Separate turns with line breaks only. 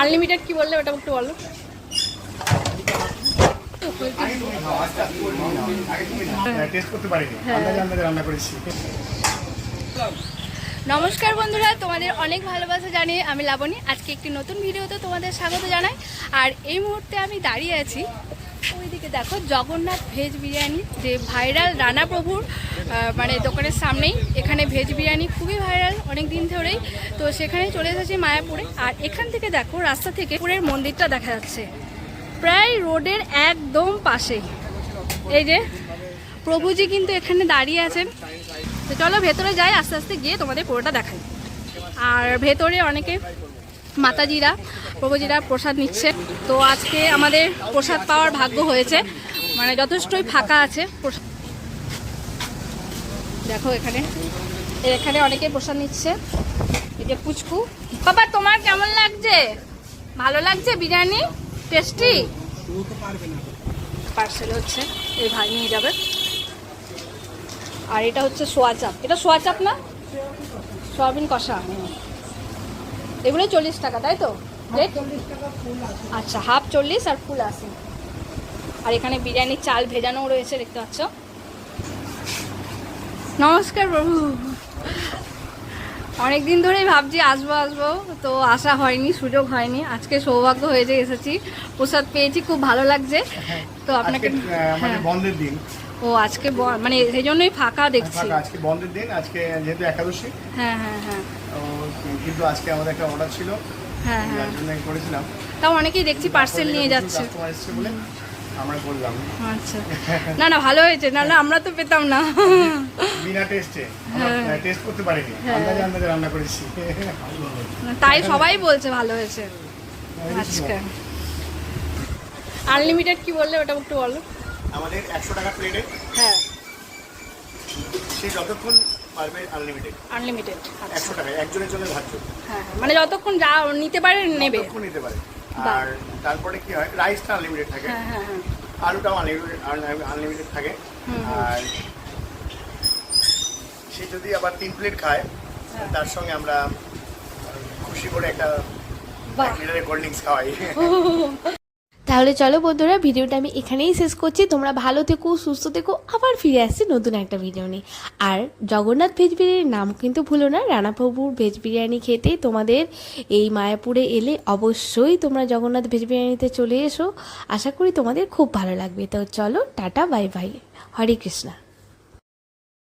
Unlimited কি বললে ওটা একটু বলো। হ্যাঁ।
করেছি।
নমস্কার বন্ধুরা তোমাদের অনেক ভালোবাসা জানিয়ে আমি লাবণী। আজকে একটি নতুন ভিডিওতে তোমাদের স্বাগত জানাই। আর এই মুহূর্তে আমি দাঁড়িয়ে আছি ওইদিকে দেখো জগন্নাথ ভেজ বিরিয়ানি যে ভাইরাল রানা প্রভুর মানে দোকানের সামনেই। এখানে ভেজ বিরিয়ানি খুবই ভাইরাল অনেক দিন তো সেখানে চলে এসেছি মায়াপুরে। আর এখান থেকে দেখো, রাস্তা থেকে পুরের মন্দিরটা দেখা যাচ্ছে। প্রায় রোডের একদম পাশেই। এই যে, প্রভুজি কিন্তু এখানে দাঁড়িয়ে আছেন তো চলো ভেতরে যাই, আস্তে আস্তে গিয়ে তোমাদের পুরোটা দেখাই। আর ভেতরে অনেকে মাতাজিরা, প্রভুজিরা প্রসাদ নিচ্ছে। তো আজকে আমাদের প্রসাদ পাওয়ার ভাগ্য হয়েছে। মানে যথেষ্টই ফাঁকা আছে প্রসাদ- দেখো এখানে। এখানে অনেকে প্রসাদ নিচ্ছে। এই যে পুচকু। বাবা, তোমার কেমন লাগছে? ভালো লাগছে বিরিয়ানি? টেস্টি? পার্সেল হচ্ছে। এই ভাই নিয়ে যাবে। আর এটা হচ্ছে সোয়া চাপ। এটা সোয়া চাপ না? সয়াবিন কষা। এগুলো চল্লিশ টাকা, তাই তো? আচ্ছা হাফ চল্লিশ আর ফুল আশি। আর এখানে বিরিয়ানির চাল ভেজানোও রয়েছে, দেখতে পাচ্ছ? নমস্কার প্রভু। অনেক দিন ধরেই ভাবছি আসব আসব। তো আসা হয়নি সুযোগ হয়নি। আজকে সৌভাগ্য হয়েছে এসেছি। প্রসাদ পেয়েছি খুব ভালো লাগছে। তো আপনাকে
আমাদের
হ্যাঁ।
বন্ধের দিন।
ও আজকে মানে সেই জন্যই ফাঁকা দেখছি।
আজকে বন্ধের দিন আজকে যেহেতু একাদশী।
হ্যাঁ হ্যাঁ হ্যাঁ।
কিন্তু আজকে আমাদের একটা অর্ডার ছিল।
হ্যাঁ হ্যাঁ।
করেছিলাম।
তাও অনেকেই দেখছি পার্সেল নিয়ে যাচ্ছে।
আমরা করলাম
আচ্ছা। না না ভালো হয়েছে। না না আমরা তো পেতাম না।
বিনা টেস্টে।
হ্যাঁ।
টেস্ট করতে পারিনি।
হ্যাঁ।
আন্দাজে আন্দাজে রান্না করেছি।
তাই সবাই বলছে ভালো হয়েছে। আজকে। আনলিমিটেড কি বললে ওটা একটু বলো।
আমাদের একশো টাকা প্লেটে
হ্যাঁ।
সে যতক্ষণ পারবে আনলিমিটেড
আনলিমিটেড আচ্ছা।
টাকা একজনের জন্য ধার্য।
হ্যাঁ হ্যাঁ। মানে যতক্ষণ যা নিতে পারে নেবে।
যতক্ষণ নিতে পারে। আর তারপরে কি হয় রাইসটা আনলিমিটেড থাকে।
হ্যাঁ হ্যাঁ
আলুটাও আনলিমিটেড আনলিমিটেড থাকে। আর সে যদি আবার তিন প্লেট খায়। তার সঙ্গে আমরা খুশি করে একটা। এক লিটারের কোল্ড ড্রিঙ্কস খাওয়াই।
তাহলে চলো বন্ধুরা, ভিডিওটা আমি এখানেই শেষ করছি। তোমরা ভালো থেকো, সুস্থ থেকো, আবার ফিরে আসছি নতুন একটা ভিডিও নিয়ে। আর জগন্নাথ ভেজ বিরিয়ানির নাম কিন্তু ভুলো না, রানাপ্রভুর ভেজ বিরিয়ানি খেতে তোমাদের এই মায়াপুরে এলে অবশ্যই তোমরা জগন্নাথ ভেজ বিরিয়ানিতে চলে এসো। আশা করি তোমাদের খুব ভালো লাগবে। তো চলো, tata, bye bye, Hare Krishna.